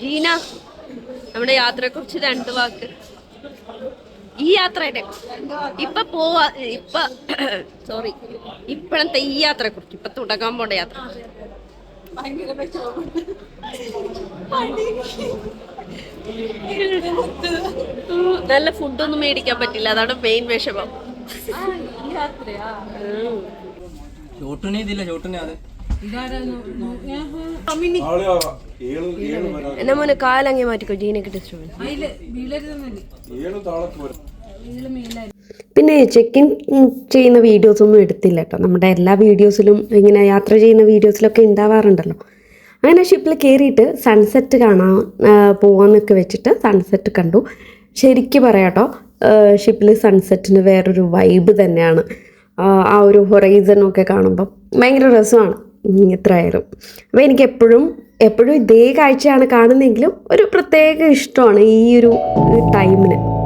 ജീന നമ്മുടെ യാത്രയെ കുറിച്ച് രണ്ട് വാക്ക്. ഈ യാത്രയുടെ ഇപ്പൊ പോവാ ഇപ്പൊ സോറി ഇപ്പോഴത്തെ ഈ യാത്രയെ കുറിച്ച് ഇപ്പൊ തുടങ്ങാൻ പോണ്ട യാത്ര. നല്ല ഫുഡൊന്നും മേടിക്കാൻ പറ്റില്ല അതാണ് മെയിൻ വിഷമം. ചോട്ടുനെ ഇതില്ല ചോട്ടുനെ അത്. എന്നാ മോനെ കാലങ്ങി മാറ്റിക്കോ ജീനക്ക് ഡിസ്റ്റർബൻസ് പിന്നെ ചെക്ക് ഇൻ ചെയ്യുന്ന വീഡിയോസ് ഒന്നും എടുത്തില്ല കേട്ടോ നമ്മുടെ എല്ലാ വീഡിയോസിലും ഇങ്ങനെ യാത്ര ചെയ്യുന്ന വീഡിയോസിലൊക്കെ ഉണ്ടാവാറുണ്ടല്ലോ. അങ്ങനെ ഷിപ്പിൽ കയറിയിട്ട് സൺസെറ്റ് കാണാൻ പോവാന്നൊക്കെ വെച്ചിട്ട് സൺസെറ്റ് കണ്ടു. ശരിക്കും പറയാട്ടോ ഷിപ്പിൽ സൺസെറ്റിന് വേറൊരു വൈബ് തന്നെയാണ്. ആ, ഒരു ഹൊറൈസൺ ഒക്കെ കാണുമ്പം ഭയങ്കര രസമാണ്. എത്രയായാലും അപ്പോൾ എനിക്ക് എപ്പോഴും എപ്പോഴും ഇതേ കാഴ്ചയാണ് കാണുന്നതെങ്കിലും ഒരു പ്രത്യേക ഇഷ്ടമാണ് ഈ ഒരു ടൈമിന്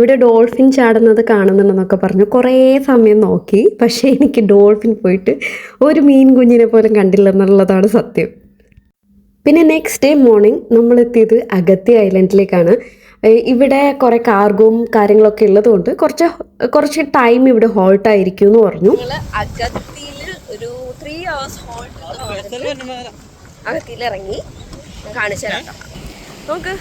ഇവിടെ ഡോൾഫിൻ ചാടുന്നത് കാണുന്നുണ്ടെന്നൊക്കെ പറഞ്ഞു. കുറേ സമയം നോക്കി. പക്ഷേ എനിക്ക് ഡോൾഫിൻ പോയിട്ട് ഒരു മീൻ കുഞ്ഞിനെ പോലും കണ്ടില്ലെന്നുള്ളതാണ് സത്യം. പിന്നെ നെക്സ്റ്റ് ഡേ മോർണിംഗ് നമ്മളെത്തിയത് അഗത്തി ഐലൻഡിലേക്കാണ് ഇവിടെ കുറേ കാർഗോവും കാര്യങ്ങളൊക്കെ ഉള്ളതുകൊണ്ട് കുറച്ച് കുറച്ച് ടൈം ഇവിടെ ഹോൾട്ട് ആയിരിക്കും എന്ന് പറഞ്ഞു ഒരു ത്രീ അവേഴ്സ് ഹോൾട്ട് അഗത്തിയിൽ ഇറങ്ങി കാണിച്ചു നമുക്ക്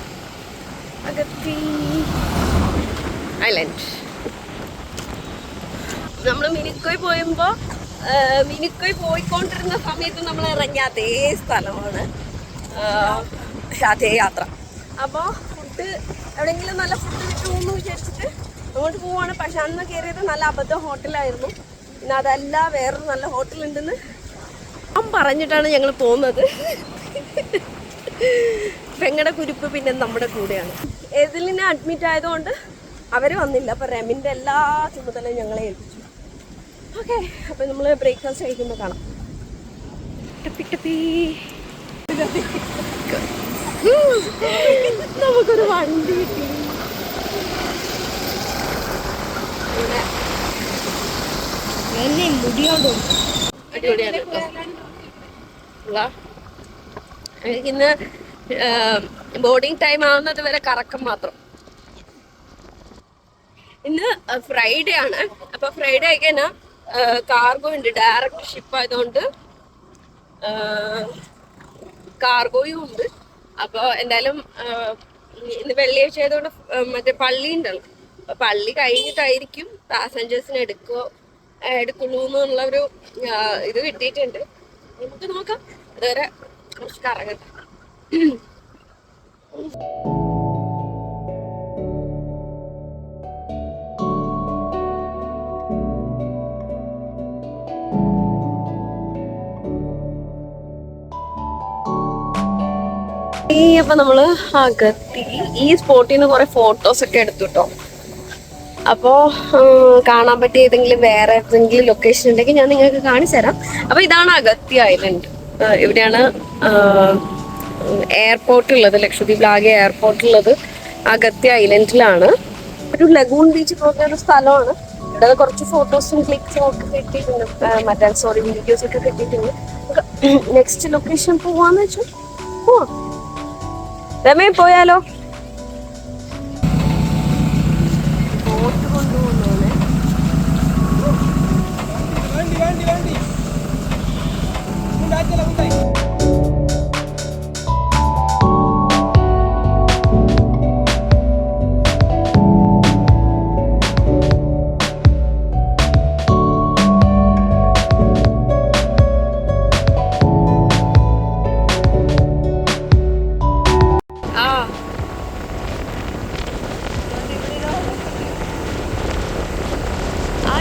ഐലൻഡ് നമ്മൾ മിനിക്കോയ് പോയുമ്പോൾ മിനിക്കോയ് പോയിക്കൊണ്ടിരുന്ന സമയത്ത് നമ്മൾ ഇറങ്ങിയ അതേ സ്ഥലമാണ് അതേ യാത്ര. അപ്പോൾ ഫുഡ് എവിടെയെങ്കിലും നല്ല ഫുഡ് കിട്ടുമെന്ന് വിചാരിച്ചിട്ട് അങ്ങോട്ട് പോവാണ്. പക്ഷെ അന്ന് കയറിയത് നല്ല അബദ്ധ ഹോട്ടലായിരുന്നു. പിന്നെ അതല്ല വേറൊരു നല്ല ഹോട്ടലുണ്ടെന്ന് ഞാൻ പറഞ്ഞിട്ടാണ് ഞങ്ങൾ പോകുന്നത് പെങ്ങടെ കുരുപ്പ് പിന്നെ നമ്മുടെ കൂടെയാണ്. എതിലിനെ അഡ്മിറ്റ് ആയതുകൊണ്ട് അവർ വന്നില്ല. അപ്പം റെമിന്റെ എല്ലാ ചുമതലയും ഞങ്ങളെ ഏൽപ്പിച്ചു. ഓക്കെ അപ്പം നമ്മൾ ബ്രേക്ക്ഫാസ്റ്റ് കഴിക്കുമ്പോൾ കാണാം. ടപ്പി ടപ്പി. നമുക്കൊരു വണ്ടി കിട്ടി. എന്നെ. ഉള്ള എനിക്കിന്ന് ബോർഡിംഗ് ടൈം ആവുന്നത് വരെ കറക്കം മാത്രം. ഇന്ന് ഫ്രൈഡേ ആണ്. അപ്പൊ ഫ്രൈഡേ ഒക്കെ കാർഗോ ഉണ്ട്. ഡയറക്റ്റ് ഷിപ്പ് ആയതുകൊണ്ട് കാർഗോയും ഉണ്ട്. അപ്പോൾ എന്തായാലും ഇന്ന് വെള്ളിയാഴ്ച ആയതുകൊണ്ട് മറ്റേ പള്ളി ഉണ്ടല്ലോ. അപ്പൊ പള്ളി കഴിഞ്ഞിട്ടായിരിക്കും പാസഞ്ചേഴ്സിനെ എടുക്കോ എടുക്കുള്ളൂ എന്നുള്ള ഒരു ഇത് കിട്ടിയിട്ടുണ്ട്. നമുക്ക് നോക്കാം. അതുവരെ കുറച്ച് കറങ്ങട്ടെ. ഈ അപ്പൊ നമ്മൾ അകത്തി ഈ സ്പോട്ടിൽ നിന്ന് കുറെ ഫോട്ടോസ് ഒക്കെ എടുത്തു കേട്ടോ അപ്പോ കാണാൻ പറ്റിയ ഏതെങ്കിലും വേറെ ഏതെങ്കിലും ലൊക്കേഷൻ ഉണ്ടെങ്കിൽ ഞാൻ നിങ്ങൾക്ക് കാണിച്ചു തരാം. അപ്പൊ ഇതാണ് അഗത്തി ഐലൻഡ് ഇവിടെയാണ് എയർപോർട്ട് ഉള്ളത്. ലക്ഷദ്വീപിൽ ആകെ എയർപോർട്ട് ഉള്ളത് അഗത്തി ഐലൻഡിലാണ് ഒരു ലഗൂൺ ബീച്ച് പോലത്തെ ഒരു സ്ഥലമാണ്. ഇവിടെ കുറച്ച് ഫോട്ടോസും ക്ലിക്സും ഒക്കെ കിട്ടിയിട്ടുണ്ട്. മറ്റേ സോറി വീഡിയോസ് ഒക്കെ കിട്ടിയിട്ടുണ്ട്. നെക്സ്റ്റ് ലൊക്കേഷൻ പോവാന്ന് വെച്ചു പോവാം. രമേ പോയാലോ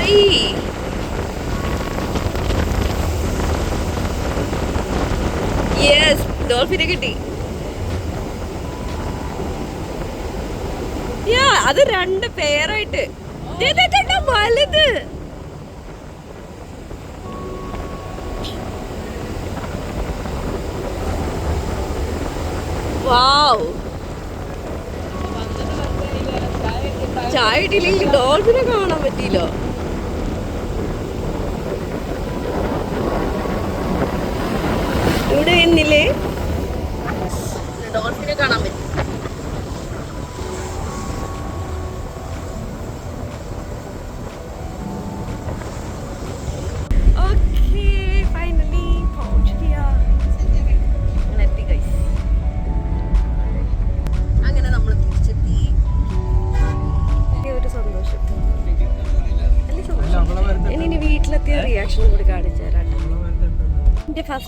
I yes ഡോൾഫിനെ കിട്ടി. യാ അത് രണ്ട് പേരായിട്ട് വലുത്. വാവ് ചായ ഇട്ടില്ലെങ്കിൽ ഡോൾഫിനെ കാണാൻ പറ്റിയില്ലോ.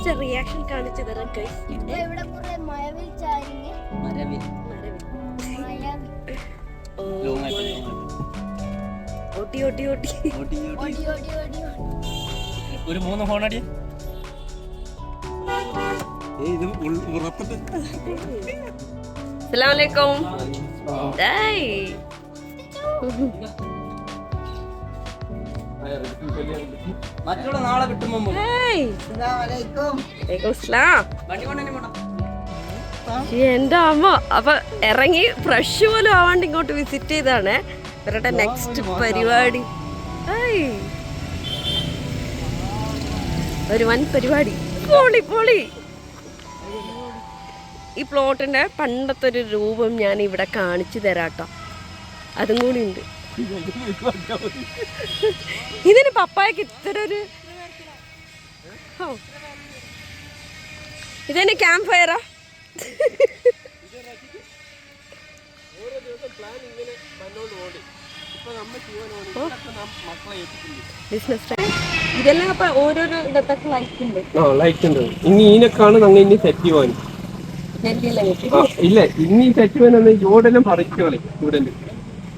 ഫസ്റ്റ് റിയാക്ഷൻ കാണിച്ചു തരാം guys. ഇവിടെ കുറെ മഴവിൽ ചാരിങ് മരവിൽ. മരവിൽ. ഓട്ടി ഓട്ടി ഓട്ടി ഓടി. ഓടി ഓടി ഓടി. ഒരു മൂന്ന് ഇത് ഉറപ്പത്ത് അസ്സലാമലൈക്കും ഡേയ് മറ്റുള്ള നാളെ കിട്ടുമ്പോ എന്റെ അമ്മ അപ്പൊ ഇറങ്ങി ഫ്രഷ് പോലും ആവാണ്ട് ഇങ്ങോട്ട് വിസിറ്റ് ചെയ്താണ് ഇവരുടെ നെക്സ്റ്റ് പരിപാടി. ഒരു വൻ പരിപാടി. പൊളി പൊളി. ഈ പ്ലോട്ടിന്റെ പണ്ടത്തെ ഒരു രൂപം ഞാൻ ഇവിടെ കാണിച്ചു തരാട്ടോ. അതും കൂടി ഉണ്ട്. ഇതിന് പപ്പായക്ക് ഇത്ര ഒരു ഓ. ഇതെന്നെ ക്യാമ്പ് ഫയറാ ഇതെല്ലാം അപ്പൊ ഓരോരോ ഇതൊക്കെ ലൈഫ് ഉണ്ട്. ആ ലൈറ്റ് ഉണ്ട്. ഇനി ഇതിനൊക്കെയാണ് ഞങ്ങൾ ഇനി സെറ്റ് ചെയ്യുവാൻ. ഇല്ല? ഇനി സെറ്റ് ചെയ്യാൻ ജോഡെല്ലാം പറിച്ചു കളി സ്റ്റുഡന്റ്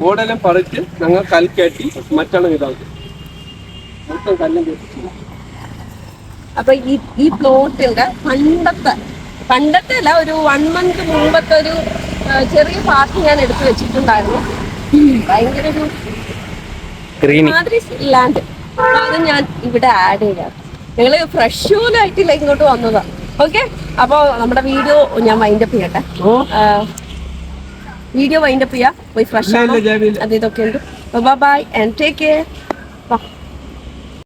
ഓടെല്ലാം പറിച്ച് ഞങ്ങൾ കൽക്കാട്ടി മറ്റാണ് ഇതാക്കും. മൊത്തം കല്ലും കെട്ടി. അപ്പൊ ഈ ഈ പ്ലോട്ടിന്റെ പണ്ടത്തെ പണ്ടത്തെ അല്ല ഒരു വൺ മന്ത് മുമ്പത്തെ ഒരു ചെറിയ പാർട്ടി ഞാൻ എടുത്തു വെച്ചിട്ടുണ്ടായിരുന്നു. ഭയങ്കര ഒരു മാതിരി ലാൻഡ് അത് ഞാൻ ഇവിടെ ആഡ് ചെയ്യാം. നിങ്ങൾ ഫ്രഷ് ആയിട്ടില്ല ഇങ്ങോട്ട് വന്നതാ. ഓക്കെ അപ്പൊ നമ്മുടെ വീഡിയോ ഞാൻ വൈൻഡപ്പ് ചെയ്യട്ടെ. വീഡിയോ വൈൻഡപ്പ് ചെയ്യാം പോയി ഫ്രഷ് ആണ്? അതെ ഇതൊക്കെ ഉണ്ട്. By and take care